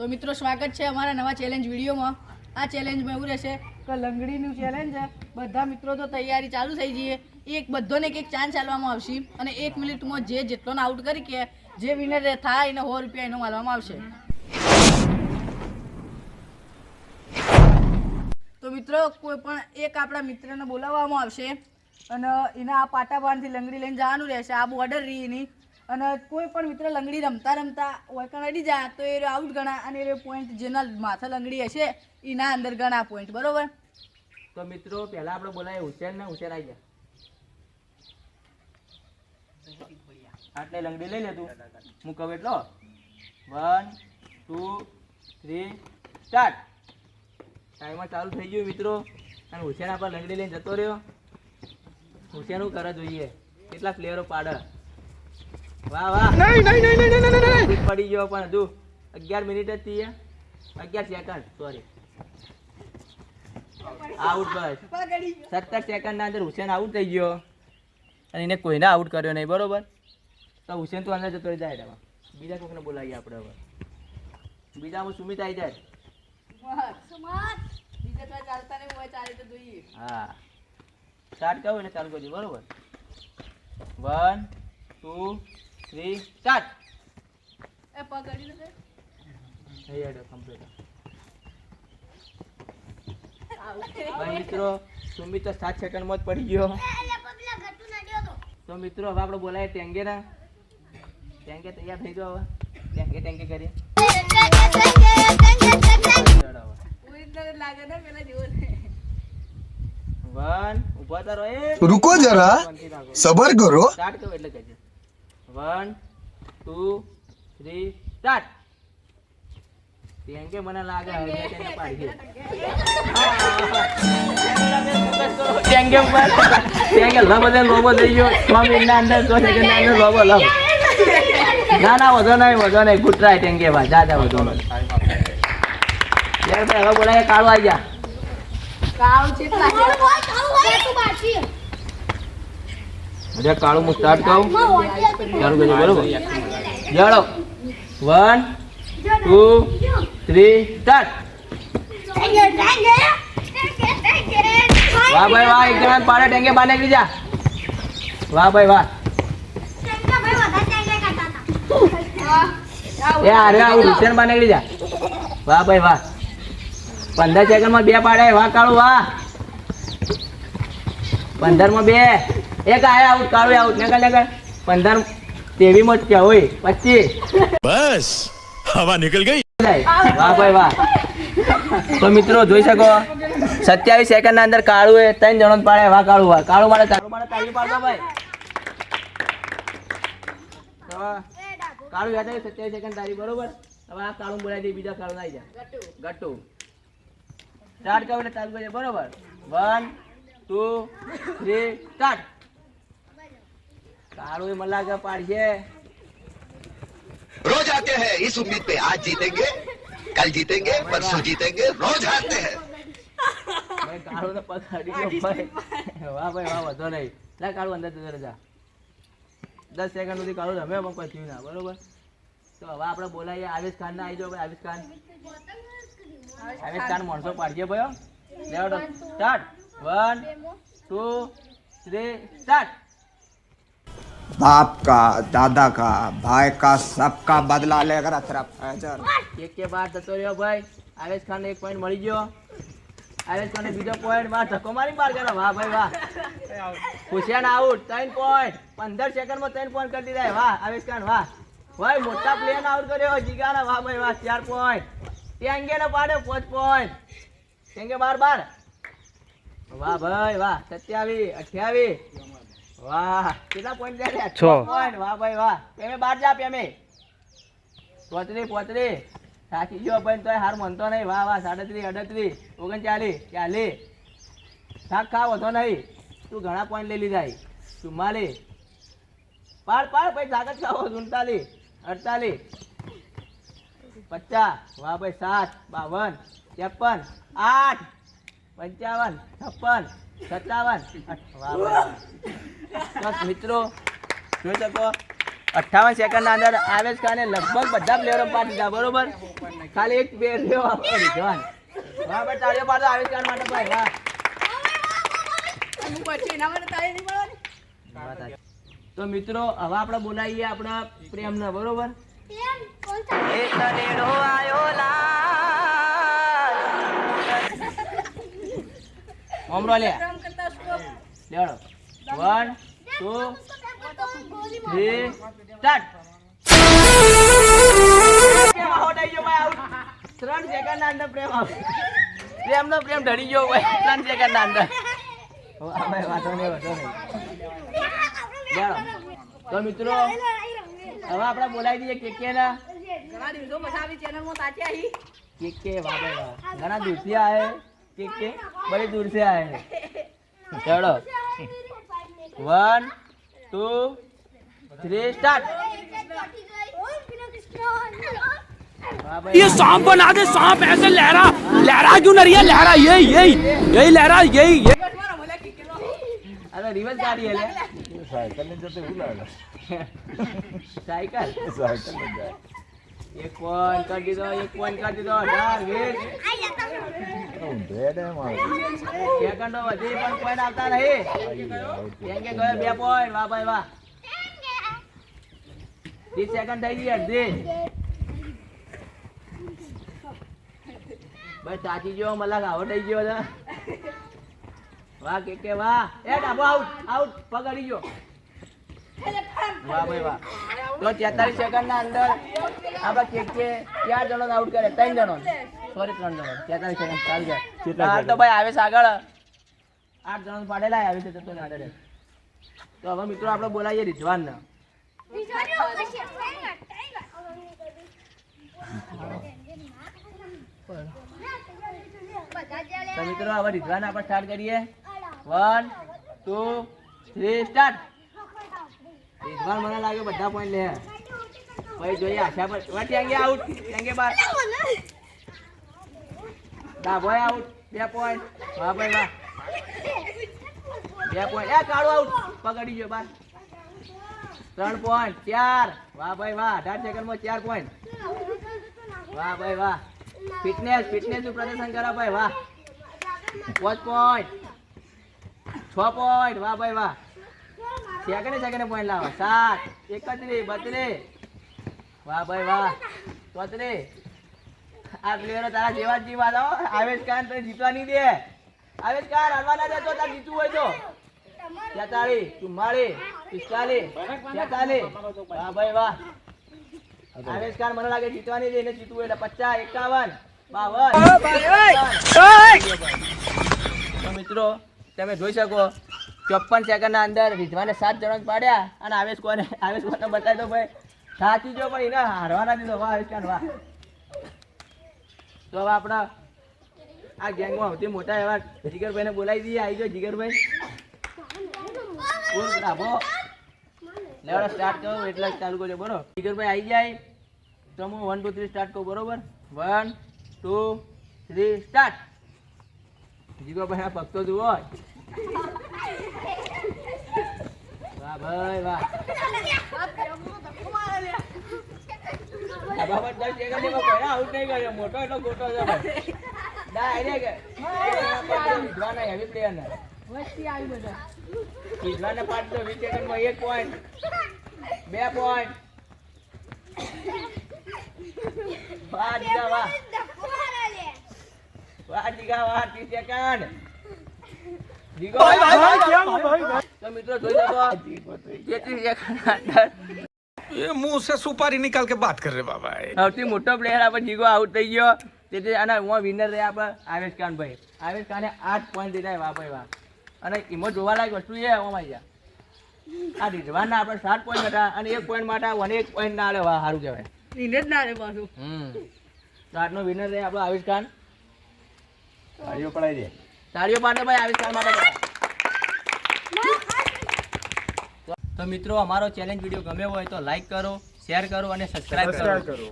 તો મિત્રો, સ્વાગત છે અમારા નવા ચેલેન્જ વિડીયોમાં. આ ચેલેન્જમાં એવું રહેશે કે લંગડીનું ચેલેન્જ બધા મિત્રો તો તૈયારી ચાલુ થઈ જઈએ એક બધોને એક ચાન્સ ચાલવામાં આવશે અને એક મિનિટમાં જે જેટલોને આઉટ કરી કે જે વિનર થાય એને સો રૂપિયા એનો માલવામાં આવશે. તો મિત્રો કોઈ પણ એક આપણા મિત્રને બોલાવવામાં આવશે અને એના આ પાટા બાંધથી લંગડી લઈને જવાનું રહેશે. આ બોર્ડર રહી એની. અને કોઈ પણ મિત્ર લંગડી રમતા રમતા વળકણ અડી જાય, તો એ આઉટ ગણા અને એ પોઈન્ટ જેના માથે લંગડી હશે, એના અંદર ગણા પોઈન્ટ બરોબર? તો મિત્રો, પહેલા આપણે બોલાય હુસેન ને હુસેન આવી ગયા. આટલે લંગડી લઈ લે તું. હું કહું એટલો. One two three start timer ચાલુ થઈ ગયું મિત્રો. અને હુસેન આપણે લંગડી લઈને જતો રહ્યો. હુસેન શું કરે જોઈએ? કેટલા પ્લેયરો પાડે? વાહ વાહ. નહીં પડી ગયો પણ હજુ અગિયાર મિનિટ જ થઈ અગિયાર સેકન્ડ સોરી આઉટ બસ. સત્તર સેકન્ડના અંદર હુસેન આઉટ થઈ ગયો. અને એને કોઈને આઉટ કર્યો નહીં બરોબર? તો હુસેન તો અંદર જતો રહી જાય એમાં બીજા કોઈકને બોલાવીએ આપણે હવે. બીજામાં સુમિત આવી જાય. બીજા તો ચાલતા નહીં હોય ચાલે તો જોઈએ. હા. સ્ટાર્ટ કહું એટલે ચાલુ કરજો બરોબર? વન ટુ થ્રી સ્ટાર્ટ એ પકડી લે થઈ ગયો કમ્પ્લીટ મિત્રો સુમિત તો સાત સેકન્ડમાં જ પડી ગયો. તો. મિત્રો હવે આપણે બોલાય ટેંગે ના. ટેંગે તૈયાર થઈ ગયો હવે. ટેંગે ટેંગે કરીએ. વન ઊભા તારો એ રૂકો જરા. સબર કરો. સ્ટાર્ટ કરો એટલે કહેજે. One two three start. ટેંગે મને લાગે હવે તેને પાડી ટેંગે લબ બધે લોબો થઈ ગયો. છ મિનિટના અંદર છ સેકન્ડના અંદર લોબો લબ ના ના વધો નહીં વધો નહીં. ગુડ ટ્રાય ટેંગે ભાઈ. જા જા વધો નહીં. યાર ભાઈ હવે બોલાય કાળો આવી જા. કાળ ચેટલા હજે કાળું હું સ્ટાર્ટ કહું? ચાલુ કરજો બરોબર? જાડો. વન ટુ થ્રી સ્ટાર્ટ વાહ ભાઈ વાહ એક જણા પાડે ટેંગે બાને જા વાહ ભાઈ વાહ. એ અરે આવું રિટર્ન બાને જા વાહ ભાઈ વાહ. પંદર સેકન્ડમાં બે પાડે વાહ કાળું વાહ. પંદરમાં બે. એક આયા આઉટ કાળો આઉટ ને કાલે પંદર તેવી માં કે હોય પચીસ. બસ હવા નીકળ ગઈ. વાહ ભાઈ વાહ. તો મિત્રો જોઈ શકો સત્યાવીસ સેકન્ડ ના અંદર કાળું એ ત્રણ જણો પાડે વાહ કાળું વાહ. કાળું મારે કાળું મારે તાલી પાડો ભાઈ. કાળું યાદ આવી સત્યાવીસ સેકન્ડ તારી બરોબર? હવે આ કાળું બોલાવી દે બીજા કાળું આવી જાય ગટ્ટુ. સ્ટાર્ટ કરો એટલે ચાલુ કરીએ બરોબર? One two three start. કાળું એ મને લાગે પાડશે रोज आते हैं इस उम्मीद पे आज जीतेंगे कल जीतेंगे परसों जीतेंगे रोज हारते हैं ભાઈ કાળું ને પગ અડી ગયો ભાઈ વાહ ભાઈ વાહ વધો નહીં લે કાળું અંદર જતો રહેજા દસ સેકન્ડ સુધી કાળું રમે પણ કોઈ થયું ના બરોબર તો હવે આપણે બોલાવીએ આવેશ ખાન ને આવી જાઓ ભાઈ આવેશ ખાન આવેશ ખાન માણસો પાડજે ભાઈ લેવડો start one two three start बाप का दादा का भाई का सबका बदला लेकर अतरफ फैजर એક કે બાર જતો રહ્યો ભાઈ આવેશ ખાન એક પોઈન્ટ મળી ગયો આવેશ ખાન બીજો પોઈન્ટ માં ધક્કો મારી બાર ગયો વાહ ભાઈ વાહ હુસેન આઉટ ત્રણ પોઈન્ટ પંદર સેકન્ડમાં ત્રણ પોઈન્ટ કરી દીધા વાહ આવેશ ખાન વાહ ભાઈ મોટા પ્લેયર આઉટ કર્યો જીગાના વાહ ભાઈ વાહ ચાર પોઈન્ટ ટેંગે ને પાડે પાંચ પોઈન્ટ ટેંગે બાર બાર વાહ ભાઈ વાહ સત્યાવીસ અઠ્યાવીસ વાહ કેટલા પોઈન્ટ થયા છ. પોઈન્ટ વાહ ભાઈ વાહ. પેમે બાર જા પેમે. પોતરી પોતરી. થાકી ગયો ભાઈ તોય હાર માનતો નહીં. વાહ વાહ સાડત્રીસ અડત્રીસ ઓગણચાલીસ ચાલીસ. થાક ખા વધો નહીં. તું ઘણા પોઈન્ટ લઈ લીધા. ચુમ્માલીસ. પાડ પાડ ભાઈ તાકાત ખાવો ઉનતાલીસ અડતાલીસ. પચાસ. વાહ ભાઈ સાત બાવન ત્રેપન આઠ. પંચાવન છપ્પન સત્તાવન. બસ મિત્રો જોઈ શકો સેકન્ડ સેકન્ડના અંદર આવેશ અને લગભગ બધા પ્લેયરો પાડી દીધા બરોબર? ખાલી એક પ્લેયર લેવો આપણે રિઝવાન હા બટ તાળીઓ પાડો આવે છે માટે ભાઈ હા. તો મિત્રો હવે આપણે બોલાવીએ આપણા પ્રેમના બરોબર? ઓમરો લે કામ લે. લેડો વન ટુ થ્રી સ્ટાર્ટ પ્રેમ આવી ત્રણ સેકન્ડ અંદર પ્રેમનો પ્રેમ ઢળી ગયો ભાઈ. ત્રણ સેકન્ડ અંદર. ભાઈ વાંધો નહીં વાંધો નહીં. તો મિત્રો હવે આપણે બોલાવી દઈએ કે કે ના. ઘણા દિવસો પછી આવી ચેનલમાં તાચી આવી કે કે વાહ ઘણા દૂરથી केक के बड़े दूर से आए हैं। चलो। वन टू थ्री स्टार्ट ये सांप बना दे सांप ऐसे लहरा लहरा क्यों नहीं है? लहरा ये ये ये लहरा ये ये अरे रिवर्स जा रही है ले। साइकिल नहीं जाते साइकिल। साइकिल એક પોઈન્ટ કરી દીધો, એક પોઈન્ટ કરી દીધો બે પોઈન્ટ વાહ ભાઈ, વાહ. સેકન્ડ થઈ ગઈ અડધી. ભાઈ સાચી ગયો, મલાક આવો ગયો છે. વાહ, કે કે વાહ. એ ડાબો આઉટ આઉટ પકડી ગયો. વાહ ભાઈ, વાહ. તો તેતાલીસ સેકન્ડ ના અંદર આપણે કે કે ચાર જણો આઉટ કરે ત્રણ જણો સોરી ત્રણ જણો તેતાલીસ સેકન્ડ ચાલ જાય હાલ તો ભાઈ આવે છે આગળ. આઠ જણો પાડેલા આવે છે તો ના તો હવે મિત્રો આપણે બોલાવીએ રિઝવાન ને તો મિત્રો હવે રિઝવાન આપણે સ્ટાર્ટ કરીએ. One two three start Rizwan મને લાગે બધા પોઈન્ટ લે. પછી જોઈએ આશા પર. વા ટેંગે આઉટ ટેંગે બાર. ડાભોય આઉટ બે પોઈન્ટ વાહ ભાઈ વાહ બે પોઈન્ટ એ કાળો આઉટ પકડી ગયો બાર. ત્રણ પોઈન્ટ ચાર. વાહ ભાઈ, વાહ. અઢાર સેકન્ડમાં ચાર પોઈન્ટ વાહ ભાઈ, વાહ. ફિટનેસ ફિટનેસનું પ્રદર્શન કરો ભાઈ, વાહ. પાંચ પોઈન્ટ છ પોઈન્ટ વાહ ભાઈ, વાહ. સેકન્ડે સેકન્ડે પોઈન્ટ લાવો. સાત એકત્રીસ બત્રીસ. વાહ ભાઈ વાહ. ચોત્રીસ આ પ્લેયરો તારા જેવા જ જીવા દો. આવેશ કાન તને જીતવા નહીં દે. આવેશ કાન હારવા ના દેતો તારે જીતવું હોય તો. તેતાલીસ ચુમ્માલીસ પિસ્તાલીસ તેતાલીસ વાહ ભાઈ વાહ. આવેશ મને લાગે જીતવા નહીં દે એને જીતવું એટલે પચાસ એકાવન બાવન. મિત્રો તમે જોઈ શકો ચોપન સેકન્ડના અંદર વિધવાને સાત જણા પાડ્યા અને આવેશ કોને આવેશ કોને બતાવી ભાઈ. સાચી જો પણ એને હારવાના દીધો. વાહ આવેશ ખાન વાહ. તો હવે આપણા આ ગેંગમાં સૌથી મોટા એવા જીગરભાઈને બોલાવી દઈએ. આવી જાઓ જીગરભાઈ. બોલ ડાભો લેવડો સ્ટાર્ટ કરો, એટલે ચાલુ કરજો, બોલો. જીગરભાઈ આવી જાય. તો હું વન ટુ થ્રી સ્ટાર્ટ કરું, બરોબર? વન ટુ થ્રી સ્ટાર્ટ જીગરભાઈ આ ભક્તો જુઓ. વાહ ભાઈ વાહ. આઉટ નહીં કર્યો મોટો એટલો ગોટો છે ભાઈ. વિધવાના હેવી પ્લેયરને વસ્તી આવી બધા વિધવાને દો વીસ એક પોઈન્ટ બે પોઈન્ટ વાહ વાહ. જીગા વાહ ત્રીસ સેકન્ડ જીગો સુપારી નિકાલ કે બાત કર બાબા સૌથી મોટો પ્લેયર આપણે જીગો આઉટ થઈ ગયો. તેથી અને હું વિનર રહ્યા આપણે આવેશ ખાનભાઈ. આવેશ ખાને આઠ પોઈન્ટ દીધા વાહ ભાઈ વાહ અને એમાં જોવાલાયક વસ્તુ એ અમારી આ રિઝવાનના આપણે સાત પોઈન્ટ હતા અને એક પોઈન્ટ માટે વન એક પોઈન્ટ ના આવે સારું કહેવાય. વિનર ના આવે પાછું. તો આજનો વિનર રહે આપણો આવેશ ખાન. તાળીઓ પડાવી દે. તાળીઓ પાડે ભાઈ આવેશ ખાન માટે તો મિત્રો અમારો ચેલેન્જ વીડિયો ગમ્યો હોય તો લાઈક કરો શેર કરો અને સબસ્ક્રાઇબ કરો.